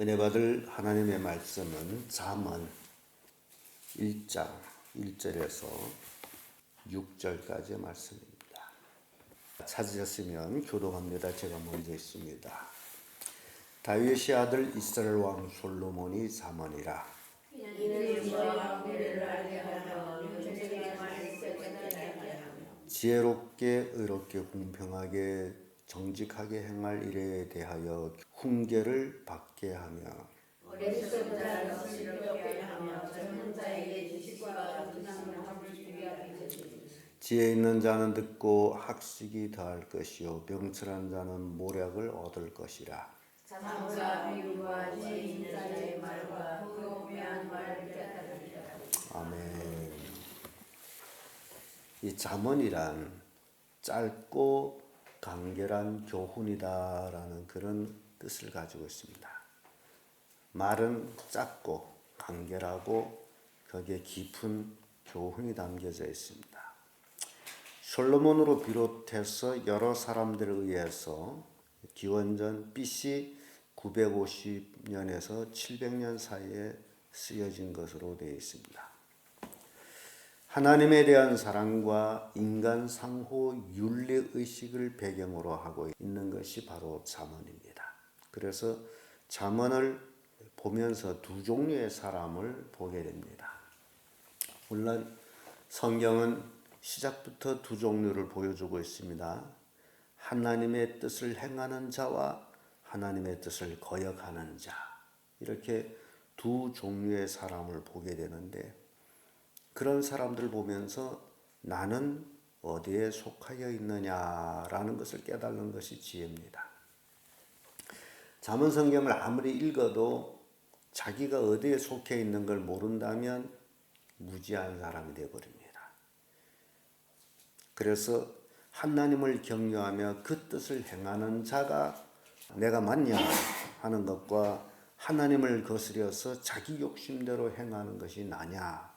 은혜 받을 하나님의 말씀은 잠언 1장 1절에서 6절까지의 말씀입니다. 찾으셨으면 교독합니다. 제가 먼저 있습니다. 다윗의 아들 이스라엘 왕 솔로몬이 잠언이라 지혜롭게 의롭게 공평하게 정직하게 행할 일에 대하여 훈계를 받게 하며 지혜 있는 자는 듣고 학식이 더할 것이요 병철한 자는 모략을 얻을 것이라 아멘. 이 잠언이란 짧고 간결한 교훈이다라는 그런 뜻을 가지고 있습니다. 말은 짧고 간결하고 거기에 깊은 교훈이 담겨져 있습니다. 솔로몬으로 비롯해서 여러 사람들에 의해서 기원전 BC 950년에서 700년 사이에 쓰여진 것으로 되어 있습니다. 하나님에 대한 사랑과 인간 상호 윤리 의식을 배경으로 하고 있는 것이 바로 잠언입니다. 그래서 잠언을 보면서 두 종류의 사람을 보게 됩니다. 물론 성경은 시작부터 두 종류를 보여주고 있습니다. 하나님의 뜻을 행하는 자와 하나님의 뜻을 거역하는 자. 이렇게 두 종류의 사람을 보게 되는데 그런 사람들 보면서 나는 어디에 속하여 있느냐라는 것을 깨달는 것이 지혜입니다. 잠언 성경을 아무리 읽어도 자기가 어디에 속해 있는 걸 모른다면 무지한 사람이 되어 버립니다. 그래서 하나님을 경외하며 그 뜻을 행하는 자가 내가 맞냐 하는 것과 하나님을 거스려서 자기 욕심대로 행하는 것이 나냐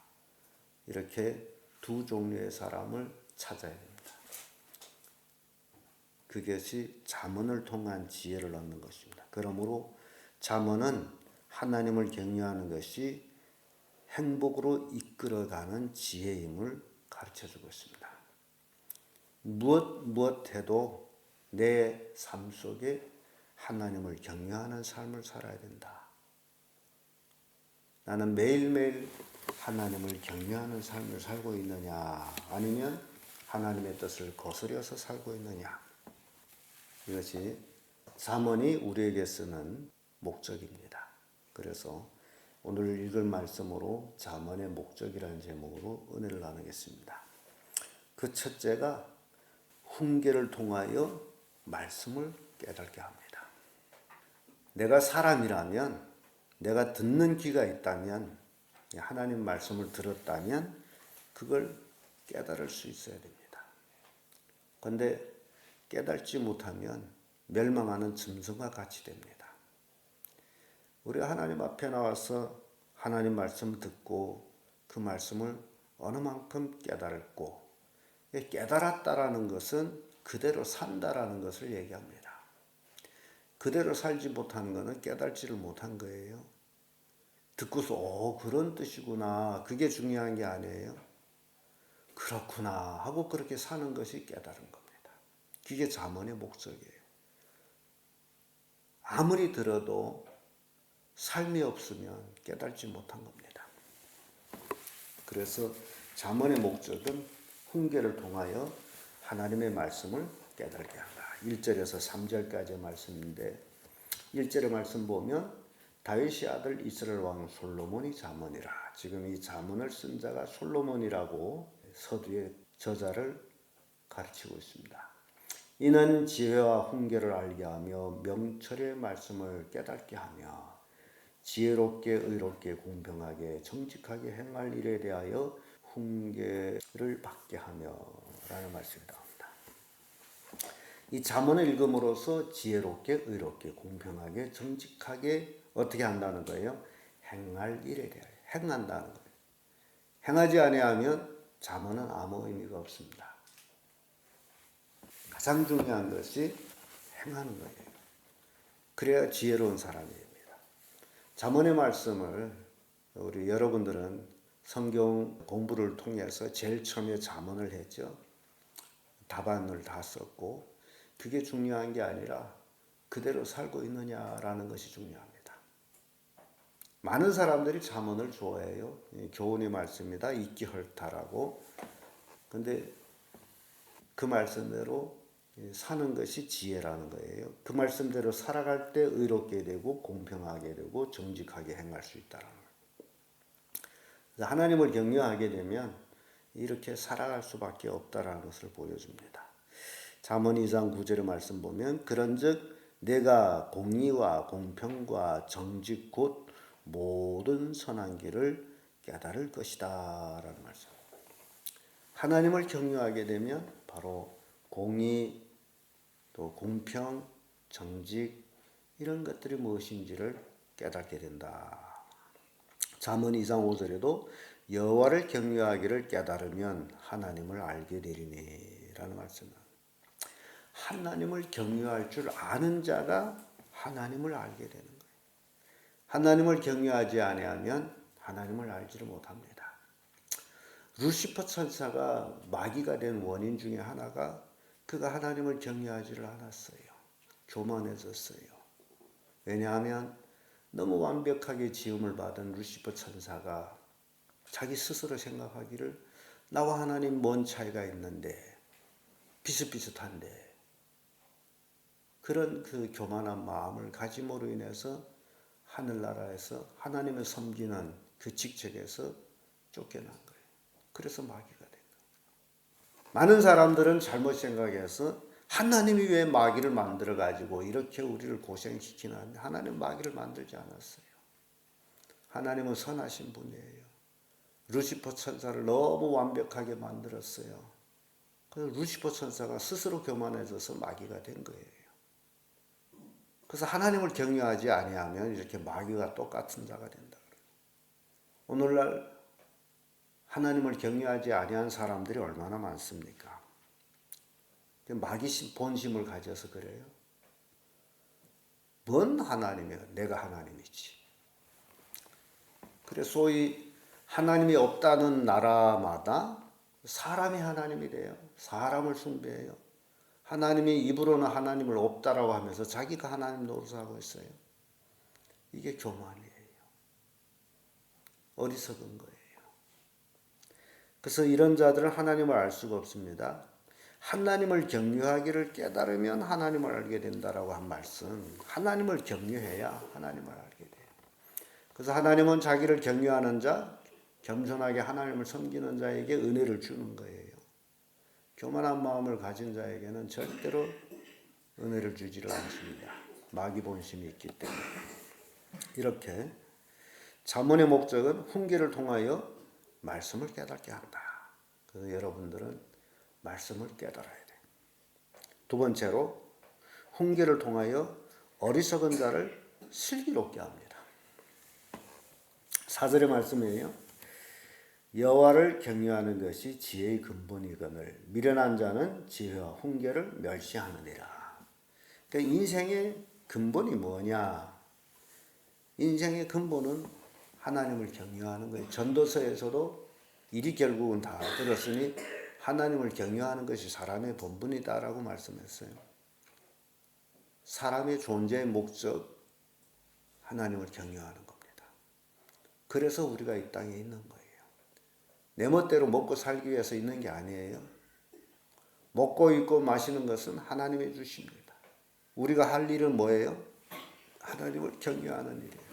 이렇게 두 종류의 사람을 찾아야 됩니다. 그것이 잠언을 통한 지혜를 얻는 것입니다. 그러므로 잠언은 하나님을 경외하는 것이 행복으로 이끌어가는 지혜임을 가르쳐 주고 있습니다. 무엇 무엇 해도 내 삶 속에 하나님을 경외하는 삶을 살아야 된다. 나는 매일매일 하나님을 경외하는 삶을 살고 있느냐, 아니면 하나님의 뜻을 거스려서 살고 있느냐. 이것이 잠언이 우리에게 쓰는 목적입니다. 그래서 오늘 읽을 말씀으로 잠언의 목적이라는 제목으로 은혜를 나누겠습니다. 그 첫째가 훈계를 통하여 말씀을 깨닫게 합니다. 내가 사람이라면 내가 듣는 귀가 있다면 하나님 말씀을 들었다면 그걸 깨달을 수 있어야 됩니다. 그런데 깨달지 못하면 멸망하는 짐승과 같이 됩니다. 우리가 하나님 앞에 나와서 하나님 말씀 듣고 그 말씀을 어느 만큼 깨달고 깨달았다라는 것은 그대로 산다라는 것을 얘기합니다. 그대로 살지 못하는 것은 깨달지를 못한 거예요. 듣고서 오 그런 뜻이구나 그게 중요한 게 아니에요. 그렇구나 하고 그렇게 사는 것이 깨달은 겁니다. 그게 잠언의 목적이에요. 아무리 들어도 삶이 없으면 깨달지 못한 겁니다. 그래서 잠언의 목적은 훈계를 통하여 하나님의 말씀을 깨달게 한다. 1절에서 3절까지의 말씀인데 1절의 말씀 보면 다윗의 아들 이스라엘 왕 솔로몬이 잠언이라. 지금 이 잠언을 쓴 자가 솔로몬이라고 서두의 저자를 가르치고 있습니다. 이는 지혜와 훈계를 알게 하며 명철의 말씀을 깨닫게 하며 지혜롭게 의롭게 공평하게 정직하게 행할 일에 대하여 훈계를 받게 하며라는 말씀이 나옵니다. 이 잠언을 읽음으로써 지혜롭게 의롭게 공평하게 정직하게 어떻게 한다는 거예요? 행할 일에 대하여 행한다는 거예요. 행하지 아니하면 잠언은 아무 의미가 없습니다. 가장 중요한 것이 행하는 거예요. 그래야 지혜로운 사람이 됩니다. 잠언의 말씀을 우리 여러분들은 성경 공부를 통해서 제일 처음에 잠언을 했죠. 답안을 다 썼고 그게 중요한 게 아니라 그대로 살고 있느냐라는 것이 중요합니다. 많은 사람들이 잠언을 좋아해요. 이 교훈의 말씀입니다. 잊기 헐타라고. 근데 그 말씀대로 사는 것이 지혜라는 거예요. 그 말씀대로 살아갈 때 의롭게 되고 공평하게 되고 정직하게 행할 수 있다는 거예요. 하나님을 경외하게 되면 이렇게 살아갈 수밖에 없다라는 것을 보여줍니다. 잠언 2장 9절의 말씀 보면 그런즉 내가 공의와 공평과 정직 곧 모든 선한 길을 깨달을 것이다 라는 말씀. 하나님을 경외하게 되면 바로 공의 또 공평, 정직 이런 것들이 무엇인지를 깨닫게 된다. 잠언 2장 5절에도 여호와를 경외하기를 깨달으면 하나님을 알게 되리니라는 말씀입니다. 하나님을 경외할 줄 아는 자가 하나님을 알게 되는. 하나님을 경외하지 아니하면 하나님을 알지를 못합니다. 루시퍼 천사가 마귀가 된 원인 중에 하나가 그가 하나님을 경외하지를 않았어요. 교만해졌어요. 왜냐하면 너무 완벽하게 지음을 받은 루시퍼 천사가 자기 스스로 생각하기를 나와 하나님 뭔 차이가 있는데 비슷비슷한데 그런 그 교만한 마음을 가짐으로 인해서 하늘나라에서 하나님을 섬기는 그 직책에서 쫓겨난 거예요. 그래서 마귀가 된 거예요. 많은 사람들은 잘못 생각해서 하나님이 왜 마귀를 만들어 가지고 이렇게 우리를 고생시키나 하나님 마귀를 만들지 않았어요. 하나님은 선하신 분이에요. 루시퍼 천사를 너무 완벽하게 만들었어요. 그래서 루시퍼 천사가 스스로 교만해져서 마귀가 된 거예요. 그래서 하나님을 경외하지 아니하면 이렇게 마귀가 똑같은 자가 된다. 오늘날 하나님을 경외하지 아니한 사람들이 얼마나 많습니까? 마귀 본심을 가져서 그래요. 뭔 하나님이야? 내가 하나님이지. 그래 소위 하나님이 없다는 나라마다 사람이 하나님이 돼요. 사람을 숭배해요. 하나님이 입으로는 하나님을 없다라고 하면서 자기가 하나님 노릇하고 있어요. 이게 교만이에요. 어리석은 거예요. 그래서 이런 자들은 하나님을 알 수가 없습니다. 하나님을 경외하기를 깨달으면 하나님을 알게 된다라고 한 말씀. 하나님을 경외해야 하나님을 알게 돼요. 그래서 하나님은 자기를 경외하는 자, 겸손하게 하나님을 섬기는 자에게 은혜를 주는 거예요. 교만한 마음을 가진 자에게는 절대로 은혜를 주지를 않습니다. 마귀 본심이 있기 때문에. 이렇게 자문의 목적은 훈계를 통하여 말씀을 깨닫게 한다. 그래서 여러분들은 말씀을 깨달아야 돼. 두 번째로 훈계를 통하여 어리석은 자를 슬기롭게 합니다. 사절의 말씀이에요. 여호와를 경외하는 것이 지혜의 근본이거늘 미련한 자는 지혜와 훈계를 멸시하느니라. 그러니까 인생의 근본이 뭐냐? 인생의 근본은 하나님을 경외하는 거예요. 전도서에서도 일이 결국은 다 들었으니 하나님을 경외하는 것이 사람의 본분이다라고 말씀했어요. 사람의 존재의 목적 하나님을 경외하는 겁니다. 그래서 우리가 이 땅에 있는 거예요. 내 멋대로 먹고 살기 위해서 있는 게 아니에요. 먹고 입고 마시는 것은 하나님이 주십니다. 우리가 할 일은 뭐예요? 하나님을 경외하는 일이에요.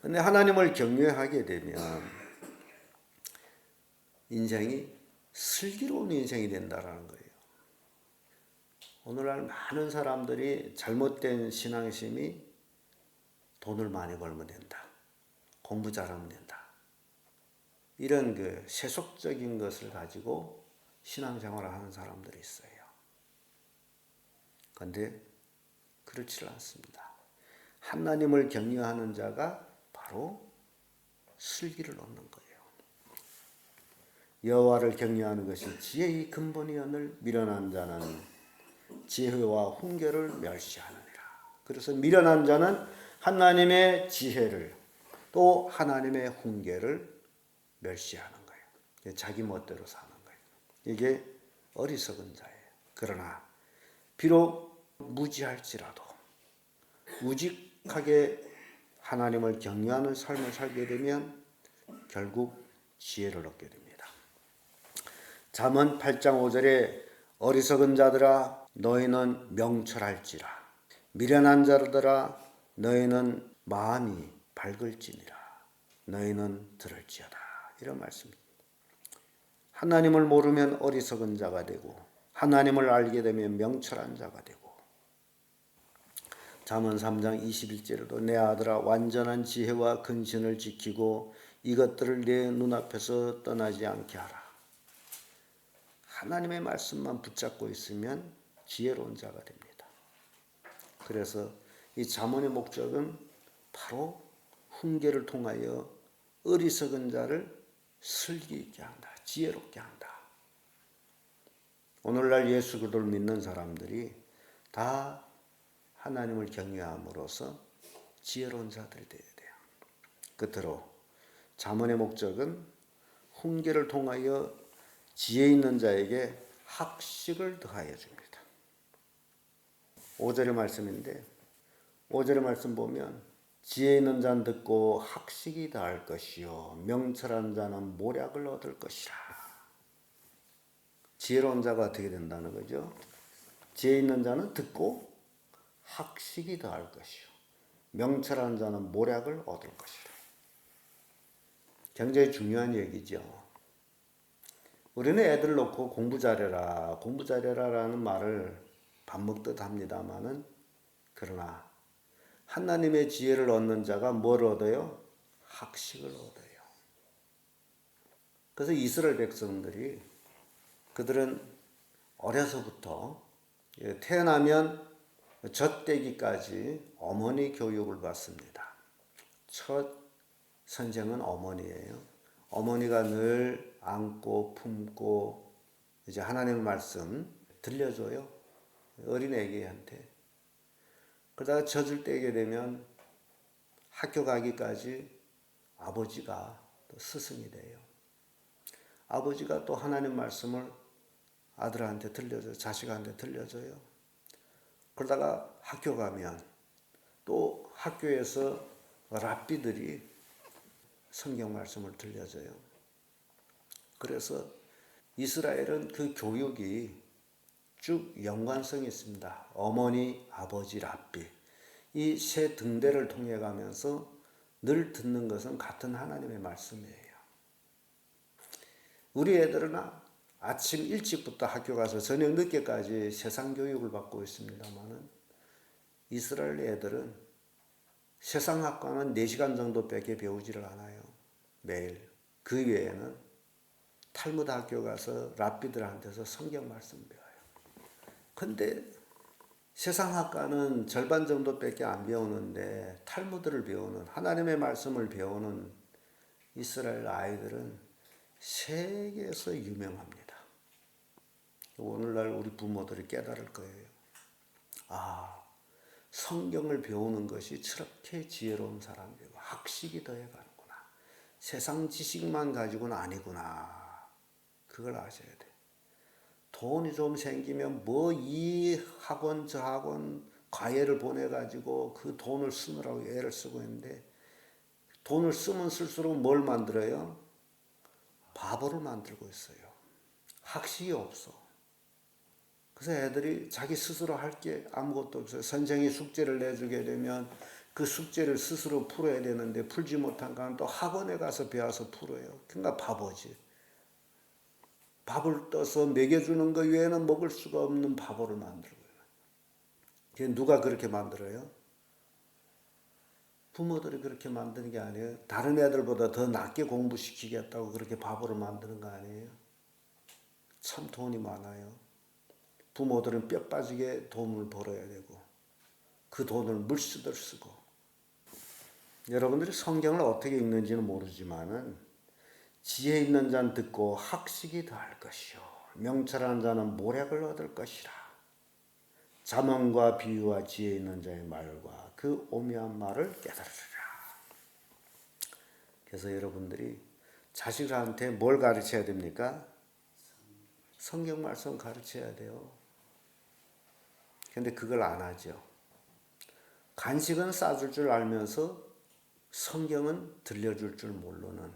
근데 하나님을 경외하게 되면 인생이 슬기로운 인생이 된다라는 거예요. 오늘날 많은 사람들이 잘못된 신앙심이 돈을 많이 벌면 된다. 공부 잘하면 된다. 이런 그 세속적인 것을 가지고 신앙생활을 하는 사람들이 있어요. 그런데 그렇지 않습니다. 하나님을 경외하는 자가 바로 슬기를 얻는 거예요. 여호와를 경외하는 것이 지혜의 근본이언을 미련한 자는 지혜와 훈계를 멸시하느니라. 그래서 미련한 자는 하나님의 지혜를 또 하나님의 훈계를 멸시하는 거예요. 자기 멋대로 사는 거예요. 이게 어리석은 자예요. 그러나 비록 무지할지라도 우직하게 하나님을 경외하는 삶을 살게 되면 결국 지혜를 얻게 됩니다. 잠언 8장 5절에 어리석은 자들아 너희는 명철할지라 미련한 자들아 너희는 마음이 밝을지니라 너희는 들을지어다 이런 말씀입니다. 하나님을 모르면 어리석은 자가 되고 하나님을 알게 되면 명철한 자가 되고 잠언 3장 21절에도 내 아들아 완전한 지혜와 근신을 지키고 이것들을 내 눈앞에서 떠나지 않게 하라. 하나님의 말씀만 붙잡고 있으면 지혜로운 자가 됩니다. 그래서 이 잠언의 목적은 바로 훈계를 통하여 어리석은 자를 슬기 있게 한다. 지혜롭게 한다. 오늘날 예수 그리스도를 믿는 사람들이 다 하나님을 경외함으로써 지혜로운 자들이 되어야 돼요. 끝으로 잠언의 목적은 훈계를 통하여 지혜 있는 자에게 학식을 더하여 줍니다. 5절의 말씀인데 5절의 말씀 보면 지혜 있는 자는 듣고 학식이 더할 것이요 명철한 자는 모략을 얻을 것이라. 지혜로운 자가 어떻게 된다는 거죠? 지혜 있는 자는 듣고 학식이 더할 것이요 명철한 자는 모략을 얻을 것이라. 굉장히 중요한 얘기죠. 우리는 애들 놓고 공부 잘해라, 공부 잘해라라는 말을 밥 먹듯 합니다만은 그러나 하나님의 지혜를 얻는 자가 뭘 얻어요? 학식을 얻어요. 그래서 이스라엘 백성들이 그들은 어려서부터 태어나면 젖대기까지 어머니 교육을 받습니다. 첫 선생은 어머니예요. 어머니가 늘 안고 품고 이제 하나님의 말씀 들려줘요. 어린애기한테. 그러다가 젖을 떼게 되면 학교 가기까지 아버지가 또 스승이 돼요. 아버지가 또 하나님 말씀을 아들한테 들려줘요. 자식한테 들려줘요. 그러다가 학교 가면 또 학교에서 랍비들이 성경 말씀을 들려줘요. 그래서 이스라엘은 그 교육이 쭉 연관성이 있습니다. 어머니, 아버지, 랍비. 이 세 등대를 통해 가면서 늘 듣는 것은 같은 하나님의 말씀이에요. 우리 애들은 아침 일찍부터 학교 가서 저녁 늦게까지 세상 교육을 받고 있습니다만은 이스라엘 애들은 세상 학과는 4시간 정도밖에 배우지를 않아요. 매일. 그 외에는 탈무드 학교 가서 랍비들한테서 성경 말씀 배워요. 근데 세상 학과는 절반 정도밖에 안 배우는데 탈무드를 배우는 하나님의 말씀을 배우는 이스라엘 아이들은 세계에서 유명합니다. 오늘날 우리 부모들이 깨달을 거예요. 아, 성경을 배우는 것이 저렇게 지혜로운 사람이고 학식이 더해가는구나. 세상 지식만 가지고는 아니구나. 그걸 아셔야 돼. 돈이 좀 생기면 뭐 이 학원 저 학원 과외를 보내가지고 그 돈을 쓰느라고 애를 쓰고 있는데 돈을 쓰면 쓸수록 뭘 만들어요? 바보를 만들고 있어요. 학식이 없어. 그래서 애들이 자기 스스로 할 게 아무것도 없어요. 선생이 숙제를 내주게 되면 그 숙제를 스스로 풀어야 되는데 풀지 못한 건또 학원에 가서 배워서 풀어요. 그러니까 바보지. 밥을 떠서 먹여주는 것 외에는 먹을 수가 없는 바보를 만들고요. 누가 그렇게 만들어요? 부모들이 그렇게 만드는 게 아니에요. 다른 애들보다 더 낮게 공부시키겠다고 그렇게 바보를 만드는 거 아니에요? 참 돈이 많아요. 부모들은 뼈 빠지게 돈을 벌어야 되고 그 돈을 물쓰듯 쓰고 여러분들이 성경을 어떻게 읽는지는 모르지만은 지혜 있는 자는 듣고 학식이 더할 것이요 명철한 자는 모략을 얻을 것이라 자문과 비유와 지혜 있는 자의 말과 그 오묘한 말을 깨달으리라. 그래서 여러분들이 자식한테 뭘 가르쳐야 됩니까? 성경 말씀 가르쳐야 돼요. 근데 그걸 안 하죠. 간식은 싸줄 줄 알면서 성경은 들려줄 줄 모르는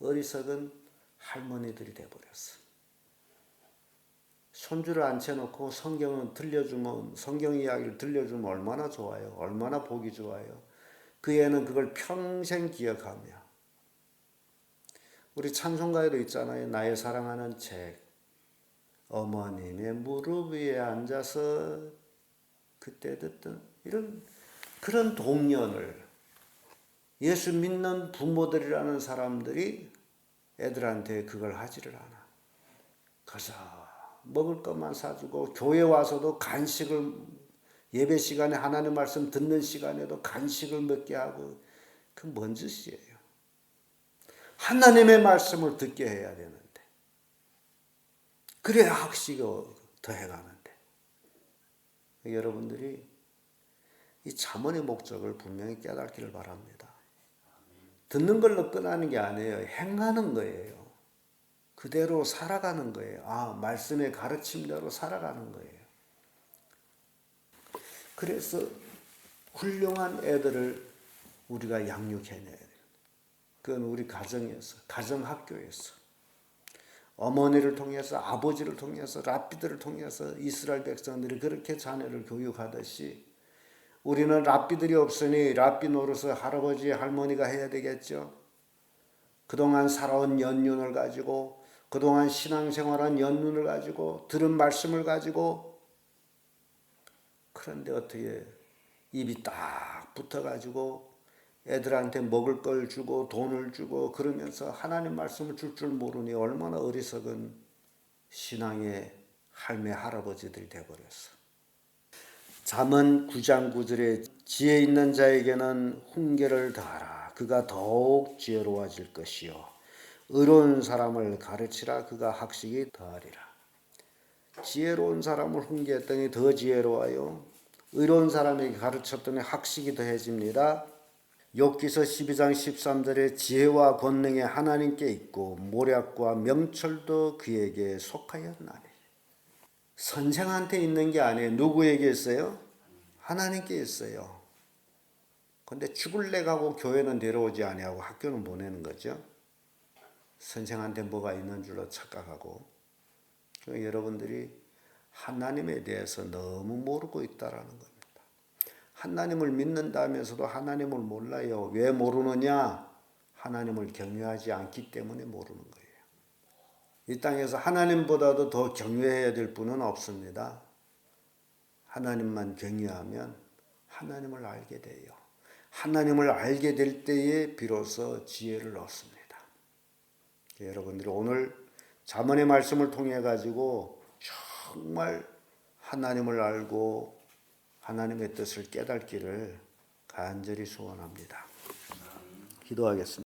어리석은 할머니들이 돼버렸어. 손주를 앉혀놓고 성경은 들려주면 성경 이야기를 들려주면 얼마나 좋아요. 얼마나 보기 좋아요. 그 애는 그걸 평생 기억하며 우리 찬송가에도 있잖아요. 나의 사랑하는 책. 어머님의 무릎 위에 앉아서 그때 듣던 이런 그런 동년을 예수 믿는 부모들이라는 사람들이 애들한테 그걸 하지를 않아. 가서 먹을 것만 사주고 교회 와서도 간식을 예배 시간에 하나님 말씀 듣는 시간에도 간식을 먹게 하고 그 뭔 짓이에요. 하나님의 말씀을 듣게 해야 되는데 그래야 학식이 더 해가는데 여러분들이 이 잠언의 목적을 분명히 깨닫기를 바랍니다. 듣는 걸로 끝나는 게 아니에요. 행하는 거예요. 그대로 살아가는 거예요. 아, 말씀의 가르침대로 살아가는 거예요. 그래서 훌륭한 애들을 우리가 양육해내야 돼요. 그건 우리 가정에서, 가정학교에서. 어머니를 통해서, 아버지를 통해서, 랍비들을 통해서 이스라엘 백성들이 그렇게 자녀를 교육하듯이 우리는 랍비들이 없으니 랍비 노릇을 할아버지, 할머니가 해야 되겠죠. 그동안 살아온 연륜을 가지고 그동안 신앙생활한 연륜을 가지고 들은 말씀을 가지고 그런데 어떻게 입이 딱 붙어가지고 애들한테 먹을 걸 주고 돈을 주고 그러면서 하나님 말씀을 줄 줄 모르니 얼마나 어리석은 신앙의 할매 할아버지들이 돼버렸어. 잠언 9장 9절에 지혜 있는 자에게는 훈계를 더하라. 그가 더욱 지혜로워질 것이요. 의로운 사람을 가르치라. 그가 학식이 더하리라. 지혜로운 사람을 훈계했더니 더 지혜로워요. 의로운 사람에게 가르쳤더니 학식이 더해집니다. 욥기서 12장 13절에 지혜와 권능이 하나님께 있고 모략과 명철도 그에게 속하였나니. 선생한테 있는 게 아니에요. 누구에게 있어요? 하나님께 있어요. 근데 죽을 래 가고 교회는 데려오지 아니하고 학교는 보내는 거죠. 선생한테 뭐가 있는 줄로 착각하고 그러니까 여러분들이 하나님에 대해서 너무 모르고 있다라는 겁니다. 하나님을 믿는다면서도 하나님을 몰라요. 왜 모르느냐? 하나님을 경외하지 않기 때문에 모르는 거예요. 이 땅에서 하나님보다도 더 경외해야 될 분은 없습니다. 하나님만 경외하면 하나님을 알게 돼요. 하나님을 알게 될 때에 비로소 지혜를 얻습니다. 여러분들이 오늘 자문의 말씀을 통해 가지고 정말 하나님을 알고 하나님의 뜻을 깨닫기를 간절히 소원합니다. 기도하겠습니다.